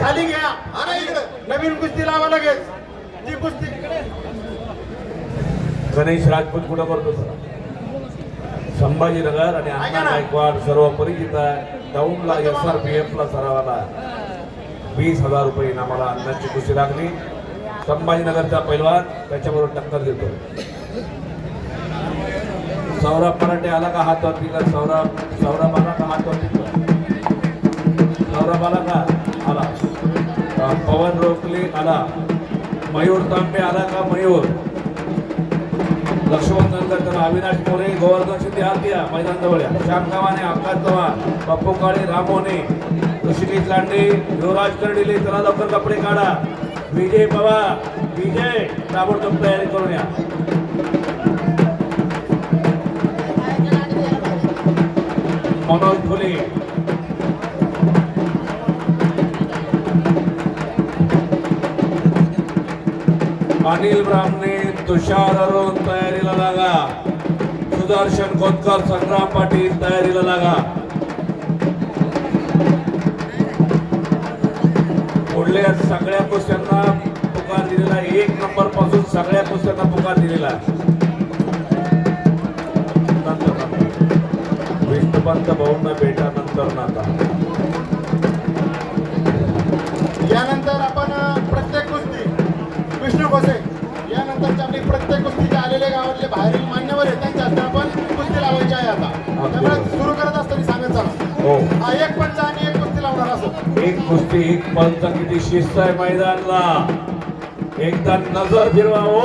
खाली घ्या. नवीन कुस्ती लावा लगेच. ती कुस्ती. गणेश राजपूत कुठं करतो संभाजीनगर आणि अण्णा. गायकवाड सर्व परिचित आहे. दौंडला एस आर पी एफ ला सरावाला वीस हजार रुपये इनामाला अन्नाची कुस्ती लागली. संभाजीनगरचा पैलवान त्याच्याबरोबर टक्कर देतो. सौरभ मराठे आला का हात वरती सौरभ सौरभ आला का हात वरती सौरभ आला का? पवन रोखले आला. मयूर तांबे आला का मयूर? लक्ष्मण नंतर अविनाश मोरे गोवर्धन शिंदे हात मैदान जवळ्या. श्याम गावाने आकाश चव्हाण पप्पू काळे रामोने ऋषिकेश लांडे युवराज कर्डिले चला लवकर कपडे काढा. विजय पवार विजय ताबडतोब तयारी करून या. मनोज फुले. अनिल ब्राह्मणे तुषार अरुण तयारीला लागा. सुदर्शन खोतकर संग्राम पाटील तयारीला लागा. पुढल्या सगळ्या कुस्त्यांना पुकार दिलेला एक नंबरपासून सगळ्या कुस्त्यांना पुकार दिलेला विष्णुपंत भाऊंना भेटा नंतर नाता. आपली प्रत्येक कुस्ती जे आलेले गावातले बाहेरील मान्यवर आहेत. त्यांच्या हस्ते आपण कुस्ती लावायची आहे आता. त्यामुळे सुरू करत असताना सांगत चला हो. हा एक पंच आणि एक कुस्ती लावणार असं. एक कुस्ती एक पंच किती शिस्त आहे मैदानला. एकदा नजर फिरवा हो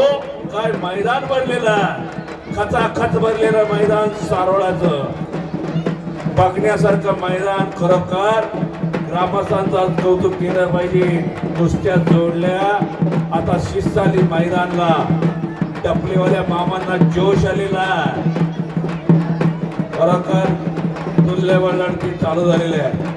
काय मैदान भरलेला खचाखच भरलेलं मैदान सारोळाचं. बघण्यासारखं मैदान खरोखर. ग्रामस्थांचं कौतुक केलं पाहिजे. कुस्त्या जोडल्या. आता शिस्त आली मैदानला टपलेवाल्या मामांना जोश आलेला खरोखर तुल्यबळ लढती चालू झालेली आहे.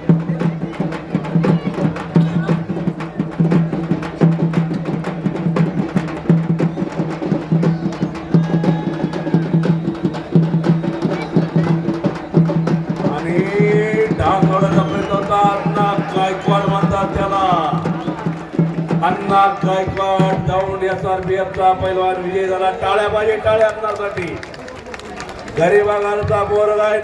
आणि डाग ओढायचा प्रयत्न होता. अण्णा गायकवाड म्हणतात त्याला. अण्णा गायकवाड जाऊन एस आर पी एफचा पैलवान विजय झाला. टाळ्या पाहिजे टाळ्या अण्णासाठी गरीबागांचा आहे.